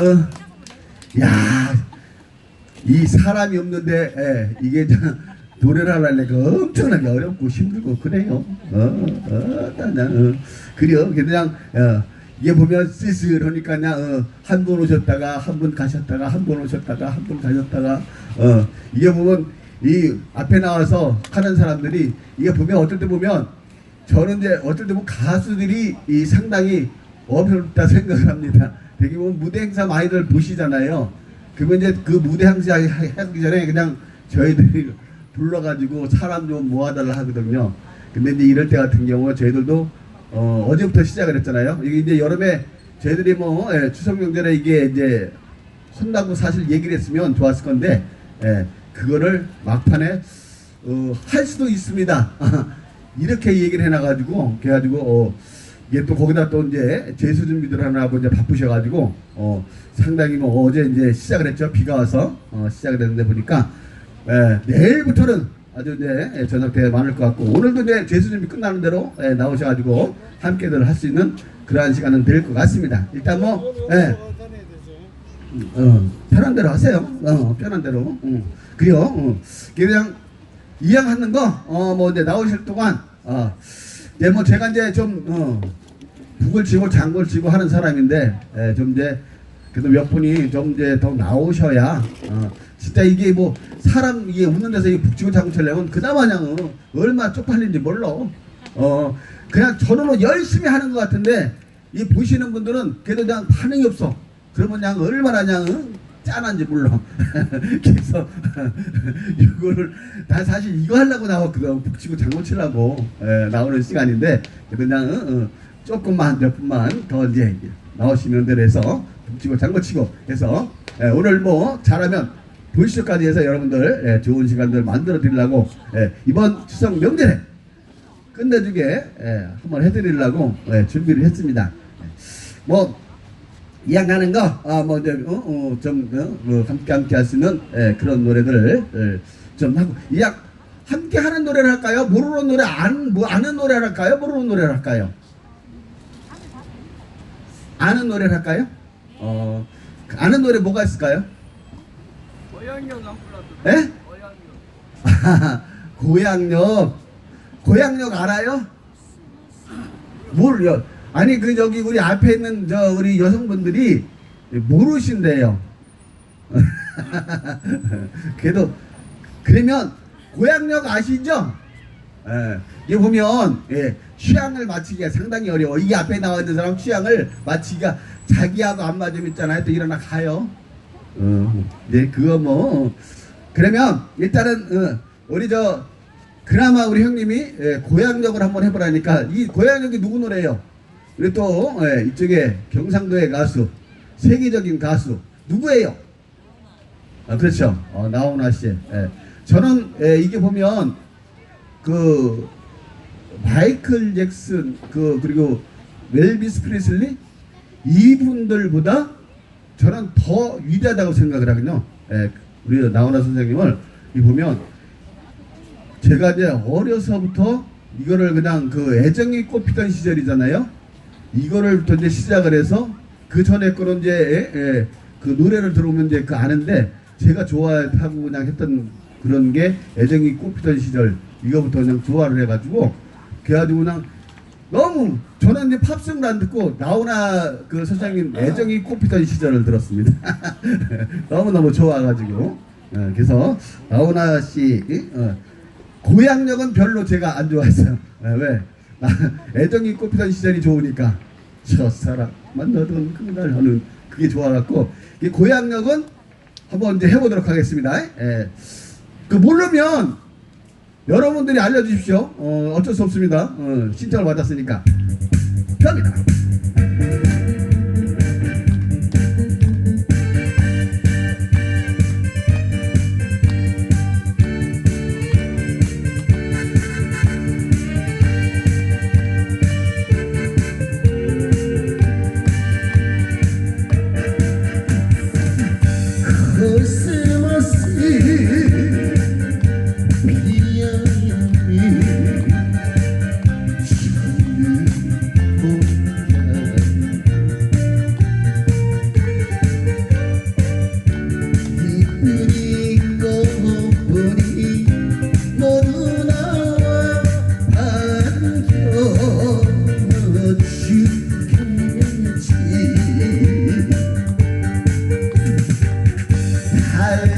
어, 어야 이 사람이 없는데 예, 이게 저 노래를 하려니까 엄청나게 어렵고 힘들고 그래요. 어, 어, 그냥 어, 그래요. 그냥 어, 이게 보면 쓸쓸하니까 그냥 어, 한분 오셨다가 한 분 가셨다가 한 분 오셨다가 한 분 가셨다가 어, 이게 보면 이 앞에 나와서 하는 사람들이 이게 보면 어떨 때 보면 저는 이제 어떨 때 보면 가수들이 이 상당히 어렵다 생각을 합니다. 되게 보면 무대 행사 많이들 보시잖아요. 그러면 이제 그 무대 행사 하기 전에 그냥 저희들이 불러가지고 사람 좀 모아달라 하거든요. 근데 이제 이럴 때 같은 경우 저희들도 어, 어제부터 시작을 했잖아요. 이게 이제 여름에 저희들이 뭐 예, 추석 명절에 이게 이제 혼나고 사실 얘기를 했으면 좋았을 건데 예, 그거를 막판에 어, 할 수도 있습니다. 이렇게 얘기를 해놔가지고 그래가지고 어, 이게 또 거기다 또 이제 재수 준비들 하느라고 이제 바쁘셔가지고 어, 상당히 뭐 어제 이제 시작을 했죠. 비가 와서 어, 시작을 했는데 보니까 예, 내일부터는 아주 이제 예, 저녁 때 많을 것 같고 오늘도 이제 재수 준비 끝나는 대로 예, 나오셔가지고 함께들 할 수 있는 그러한 시간은 될 것 같습니다. 일단 뭐 예, 어, 편한 대로 하세요. 어, 편한 대로. 어. 그래요. 어. 그냥 이양하는 거, 어, 뭐 이제 나오실 동안, 어, 이제 뭐 제가 이제 좀, 어, 북을 치고 장구를 치고 하는 사람인데, 예, 좀 이제, 그래도 몇 분이 좀 이제 더 나오셔야, 어, 진짜 이게 뭐, 사람, 이게 웃는 데서 이게 북치고 장구 치려면 그나마 그냥, 어, 얼마나 쪽팔린지 몰라. 어, 그냥 저는 열심히 하는 것 같은데, 이 보시는 분들은 그래도 그냥 반응이 없어. 그러면 그냥 얼마나 그냥 어? 짠한지 몰라. 그래서 이거를 다 사실 이거 하려고 나왔거든. 북치고 장구 치려고 예, 나오는 시간인데 그냥 어, 어, 조금만 몇 분만 더 이제 나오시면 돼서 북치고 장구 치고 해서 예, 오늘 뭐 잘하면 불쇼까지 해서 여러분들 예, 좋은 시간들 만들어 드리려고 예, 이번 추석 명절에 끝내주게 예, 한번 해드리려고 예, 준비를 했습니다. 뭐 이양하는 거, 아, 뭐, 이제, 어, 어, 좀, 어, 뭐 함께 함께 할 수 있는, 예, 그런 노래들을, 예, 좀 하고, 이양, 함께 하는 노래를 할까요? 모르는 노래, 안, 뭐, 아는 노래를 할까요? 모르는 노래를 할까요? 아는 노래를 할까요? 어, 아는 노래 뭐가 있을까요? 고양이형 안 불러도 예? 고양이형 고향역. 고향역 알아요? 모르요. 아니 그 저기 우리 앞에 있는 저 우리 여성분들이 모르신대요. 그래도 그러면 고향역 아시죠? 예. 이게 보면 예, 취향을 맞추기가 상당히 어려워. 이게 앞에 나와 있는 사람 취향을 맞추기가 자기하고 안 맞으면 있잖아요. 또 일어나 가요. 어, 네, 그거 뭐 그러면 일단은 어, 우리 저 그나마 우리 형님이 예, 고향역을 한번 해보라니까 이 고향역이 누구 노래예요? 우리 또 예, 이쪽에 경상도의 가수 세계적인 가수 누구예요? 아 그렇죠. 어, 나훈아 씨. 예. 저는 예, 이게 보면 그 마이클 잭슨 그 그리고 웰비스 프리슬리 이분들보다 저는 더 위대하다고 생각을 하거든요. 예, 우리 나훈아 선생님을 이 보면 제가 이제 어려서부터 이거를 그냥 그 애정이 꼽히던 시절이잖아요. 이거를부터 이제 시작을 해서 그 전에 거는 이제 예, 예, 그 노래를 들어오면 이제 그 아는데 제가 좋아하고 그냥 했던 그런 게 애정이 꼽히던 시절 이거부터 그냥 좋아를 해가지고 그래가지고 그냥 너무 저는 이제 팝송을 안 듣고 나훈아 그 선생님 애정이 꼽히던 시절을 들었습니다. 너무 너무 좋아가지고 어, 그래서 나훈아 씨 어, 고향역은 별로 제가 안 좋아했어요. 예, 왜? 나 애정이 꼽히던 시절이 좋으니까 저 사람 만나던 그날 하는 그게 좋아갖고 이 고향역은 한번 이제 해보도록 하겠습니다. 예. 그 모르면 여러분들이 알려주십시오. 어, 어쩔 수 없습니다. 어, 신청을 받았으니까. 갑니다. I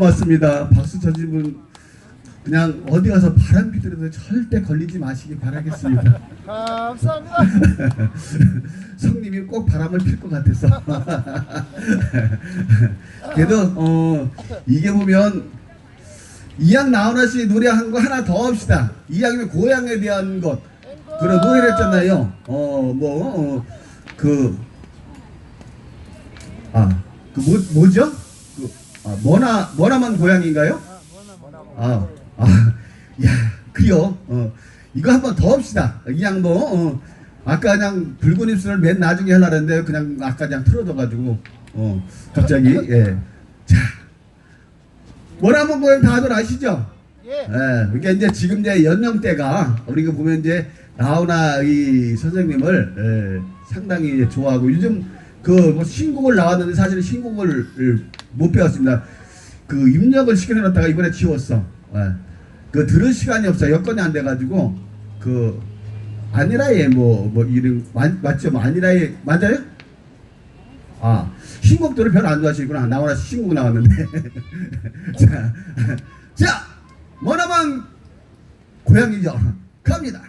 고맙습니다. 박수 쳐주신 분 그냥 어디 가서 바람 피더라도 절대 걸리지 마시기 바라겠습니다. 감사합니다. 성님이 꼭 바람을 필 것 같아서. 그래도 어 이게 보면 이양 나훈아 씨 노래한 거 하나 더 합시다. 이양의 고향에 대한 것 그런 노래를 했잖아요. 어뭐 그 아, 그 뭐, 뭐죠? 그, 아, 머나, 머나만 고향인가요? 아, 아, 야, 그요. 어, 이거 한번 더 합시다. 그냥 뭐, 어, 아까 그냥 붉은 입술을 맨 나중에 하려고 했는데, 그냥 아까 그냥 틀어져가지고, 어, 갑자기, 예. 자, 머나만 고향 다들 아시죠? 예. 예, 그러니까 이제 지금 이제 연령대가 우리가 보면 이제 나훈아 이 선생님을 예, 상당히 좋아하고 요즘 그뭐 신곡을 나왔는데 사실은 신곡을 못 배웠습니다. 그 입력을 시켜놨다가 이번에 지웠어. 예. 그 들을 시간이 없어 여건이 안 돼가지고 그 아니라의 뭐뭐 이름 맞, 맞죠? 뭐 아니라의 맞아요? 아 신곡들을 별로 안 좋아하시구나 씨 신곡 나왔는데 자, 자 머나만 고향이죠 갑니다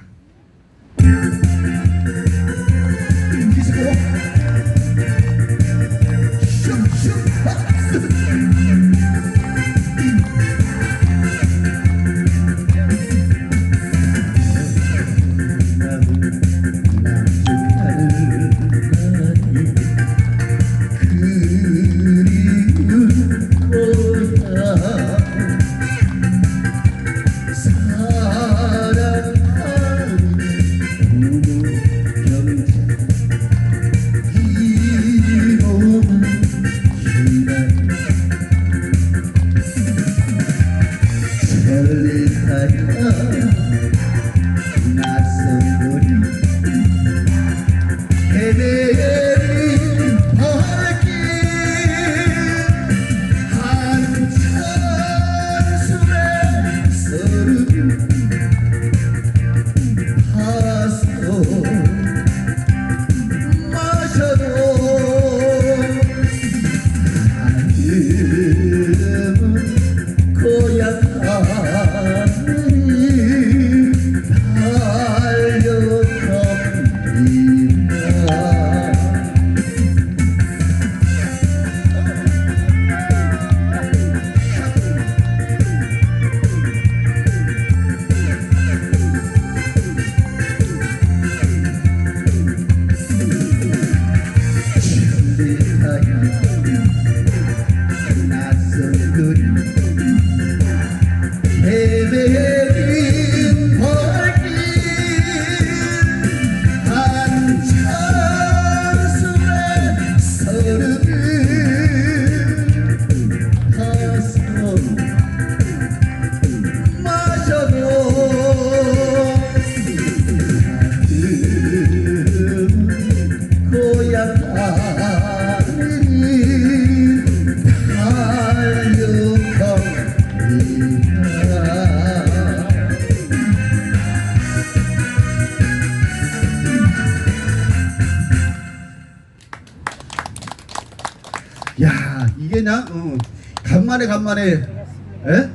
야 이게 그냥 어, 간만에 간만에 에?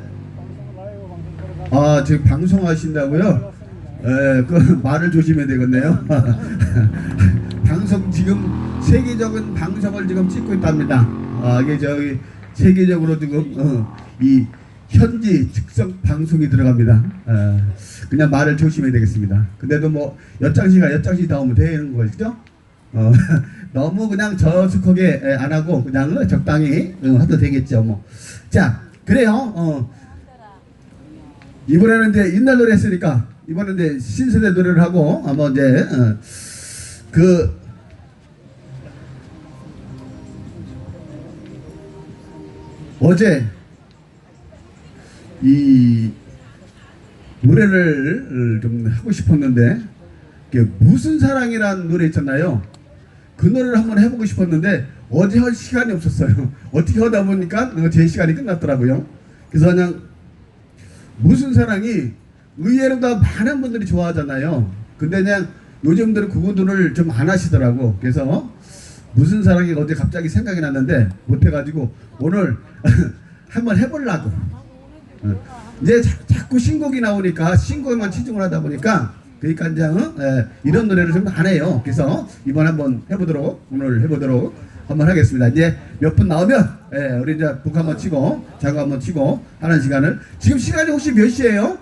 아 지금 방송하신다고요? 에, 그 말을 조심해야 되겠네요. 방송 지금 세계적인 방송을 지금 찍고 있답니다. 아 이게 저기 세계적으로 지금 어, 이 현지 즉석 방송이 들어갑니다. 에, 그냥 말을 조심해야 되겠습니다. 근데도 뭐 엿장시가 엿장시 다 오면 되는 거죠? 어, 너무 그냥 저속하게 에, 안 하고 그냥 적당히 어, 해도 되겠죠. 뭐. 자, 그래요. 어, 이번에는 이제 옛날 노래 했으니까 이번에는 이제 신세대 노래를 하고 아마 이제 어, 그 어제 이 노래를 좀 하고 싶었는데 무슨 사랑이라는 노래 있잖아요. 그 노래를 한번 해보고 싶었는데 어제 할 시간이 없었어요. 어떻게 하다 보니까 어, 제 시간이 끝났더라고요. 그래서 그냥 무슨 사랑이 의외로 다 많은 분들이 좋아하잖아요. 근데 그냥 요즘 들은 그분들을 좀 안 하시더라고. 그래서 무슨 사랑이 어제 갑자기 생각이 났는데 못해가지고 오늘 한번 해보려고. 어. 이제 자, 자꾸 신곡이 나오니까 신곡에만 치중을 하다 보니까 그러니까 이제 어? 예, 이런 노래를 좀 안 해요. 그래서 이번 한번 해보도록 오늘 해보도록 한번 하겠습니다. 이제 몇 분 나오면 예, 우리 이제 북 한번 치고 자고 한번 치고 하는 시간을 지금 시간이 혹시 몇 시예요?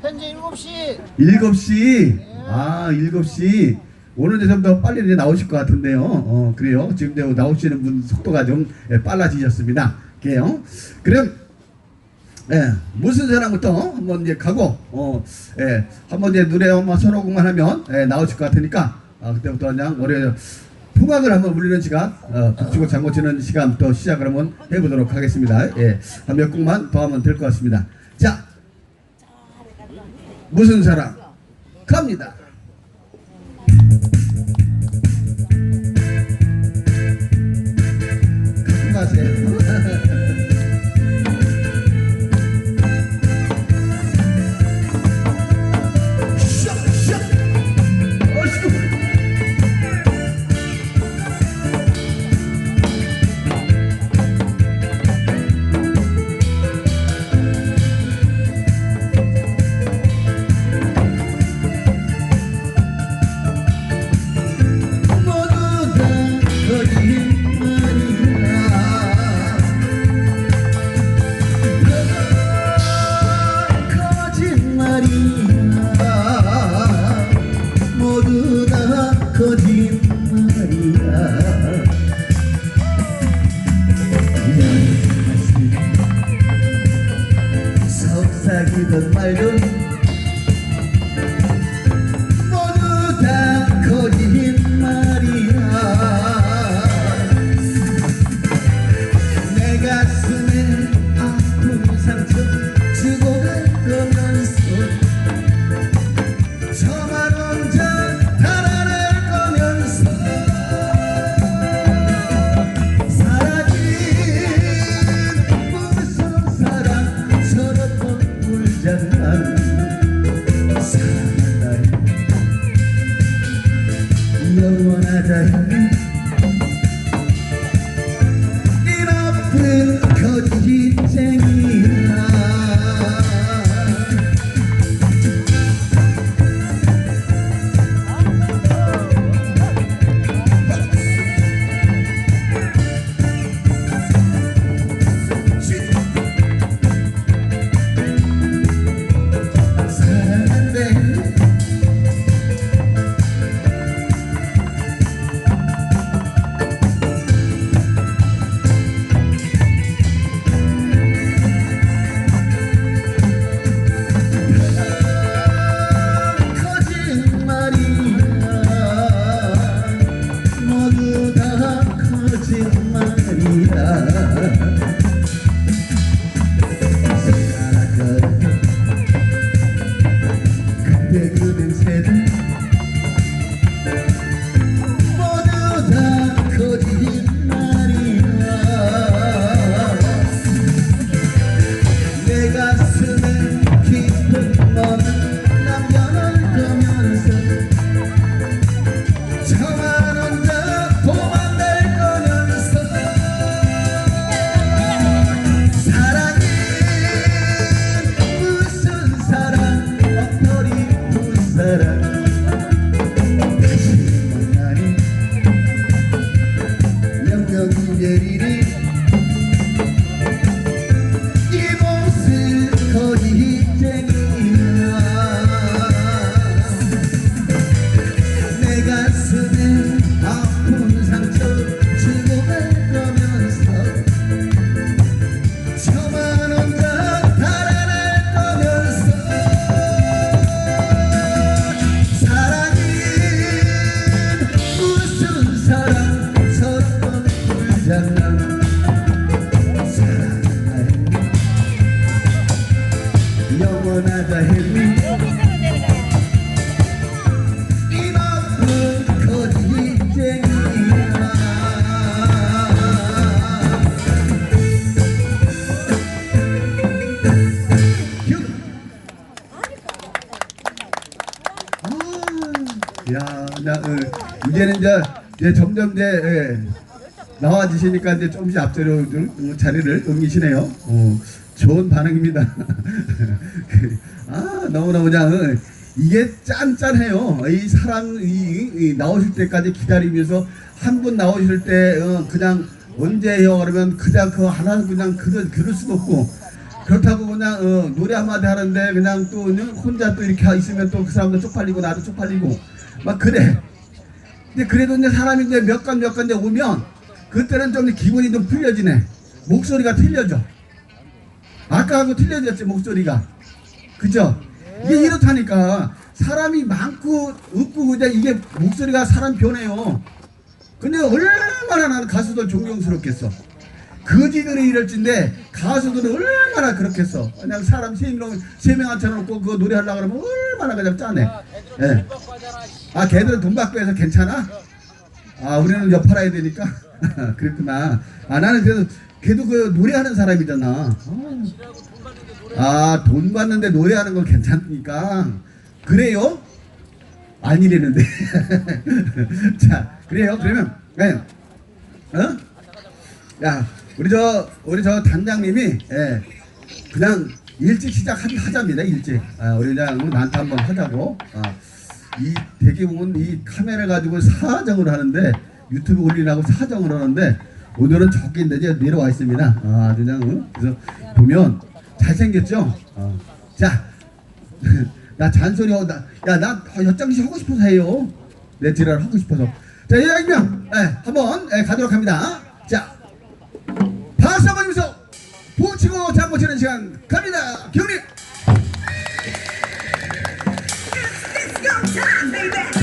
현재 7시 7시. 아, 7시. 오늘 이제 좀 더 빨리 이제 나오실 것 같은데요. 어, 그래요. 지금 나오시는 분 속도가 좀 예, 빨라지셨습니다. 그래요. 그럼, 예, 무슨 사람부터 한번 이제 가고, 어, 예, 한번 이제 노래 한번 서너 곡만 하면, 예, 나오실 것 같으니까, 아, 그때부터 그냥 노래, 풍악을 한번 울리는 시간, 어, 북치고 장구 치는 시간부터 시작을 한번 해보도록 하겠습니다. 예, 한 몇 곡만 더 하면 될 것 같습니다. 자, 무슨 사랑 갑니다. 갖고 가세요. 영원하 이제, 점점 이제 예, 나와지시니까 이제 조금씩 앞자리로 좀 자리를 옮기시네요. 어, 좋은 반응입니다. 그, 아 너무너무 그냥 어, 이게 짠짠해요. 이 사람 이, 이 나오실 때까지 기다리면서 한 분 나오실 때 어, 그냥 언제 해요 그러면 그냥 그 하나 그냥 그럴, 그럴 수도 없고 그렇다고 그냥 어, 노래 한마디 하는데 그냥 또 혼자 또 이렇게 있으면 또 그 사람도 쪽팔리고 나도 쪽팔리고 막 그래. 근데 그래도 이제 사람이 이제 몇간몇간 이제 오면 그때는 좀 기분이 좀 풀려지네. 목소리가 틀려져. 아까하고 틀려졌지 목소리가. 그죠? 이게 이렇다니까 사람이 많고 없고 그냥 이게 목소리가 사람 변해요. 근데 얼마나 나는 가수들 존경스럽겠어. 거지들이 이럴진데 가수들은 얼마나 그렇겠어. 그냥 사람 세 명, 세명 앉혀놓고 그거 노래하려고 그러면 얼마나 그냥 짜네. 예. 아, 걔들은 돈 받고 해서 괜찮아? 아, 우리는 여 팔아야 되니까? 그랬구나. 아, 나는 그래도, 걔도 그 노래하는 사람이잖아. 아, 돈 받는데 노래하는 건 괜찮으니까. 그래요? 아니래는데. 자, 그래요? 그러면, 예. 어? 야, 우리 저, 우리 저 단장님이, 예, 그냥 일찍 시작하자입니다, 일찍. 아, 우리 그냥 나한테 한번 하자고. 아, 이 대개 보면 이 카메라 가지고 사정을 하는데 유튜브 올리라고 사정을 하는데 오늘은 적게 이제 내려와 있습니다. 아, 그냥 어? 그래서 보면 잘생겼죠? 어. 자, 나 잔소리 나, 야, 나 엿장시 하고 싶어서 해요. 내 지랄 하고 싶어서. 자, 이왕이면 예, 한번 예, 가도록 합니다. 자, 박수 한번 주면서 부치고 장고 치는 시간 갑니다. 경리. times, baby.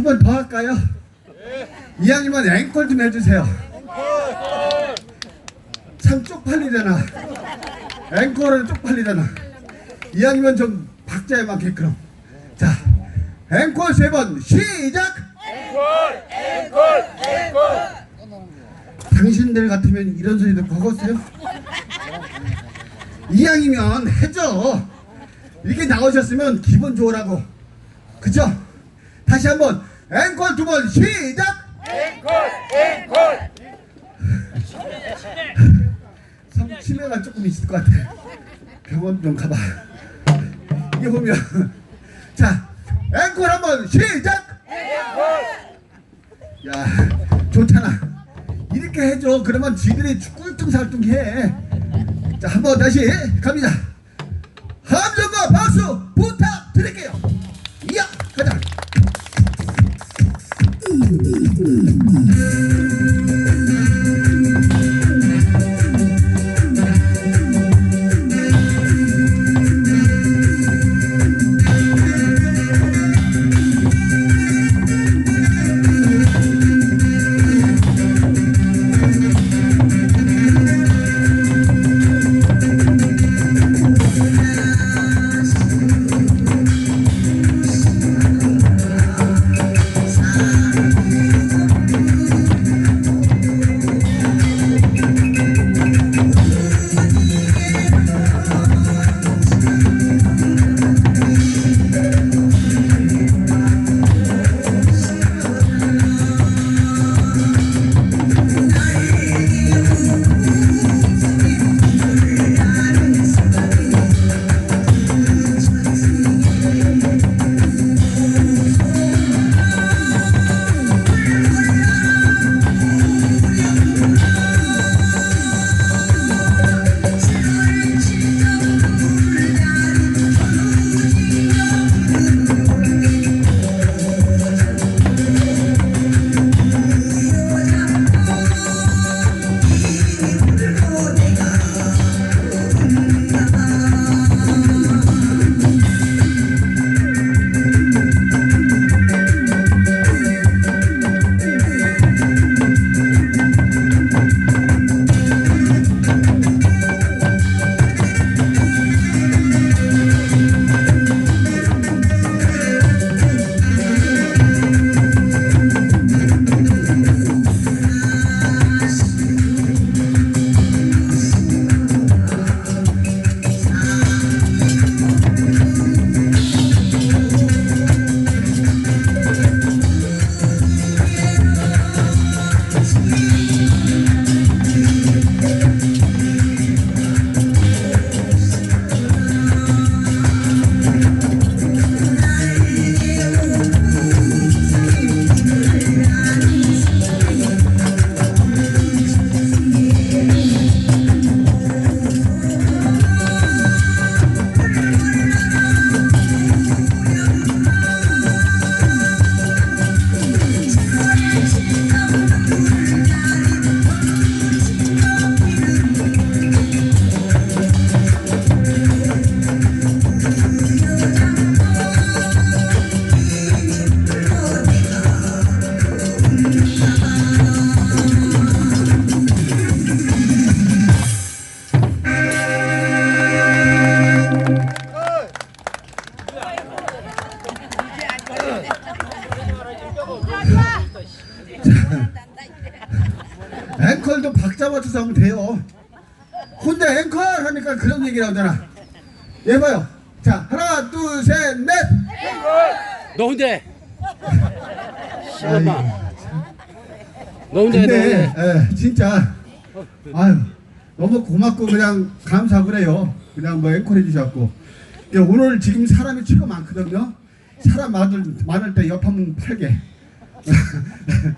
한번 더 할까요? 이왕이면 앵콜 좀 해주세요. 참 쪽팔리잖아. 앵콜은 쪽팔리잖아. 이왕이면 좀 박자에 맞게 그럼. 자, 앵콜 세 번 시작. 당신들 같으면 이런 소리도 거겠어요? 이왕이면 해줘. 이렇게 나오셨으면 기분 좋으라고. 그죠? 다시 한번 앵콜 두 번 시작. 성 치매가 조금 있을 것 같아. 병원 좀 가봐. 이게 보면 자 앵콜 한번 시작. 야 좋잖아. 이렇게 해줘. 그러면 지들이 꿀뚱살뚱해. 자 한번 다시 갑니다. 함성과 박수 부탁 근데 해. 예, 진짜 아유 너무 고맙고 그냥 감사 그래요. 그냥 뭐 앵콜 해 주셨고 예, 오늘 지금 사람이 최고 많거든요. 사람 많을, 많을 때 옆 한번 팔게.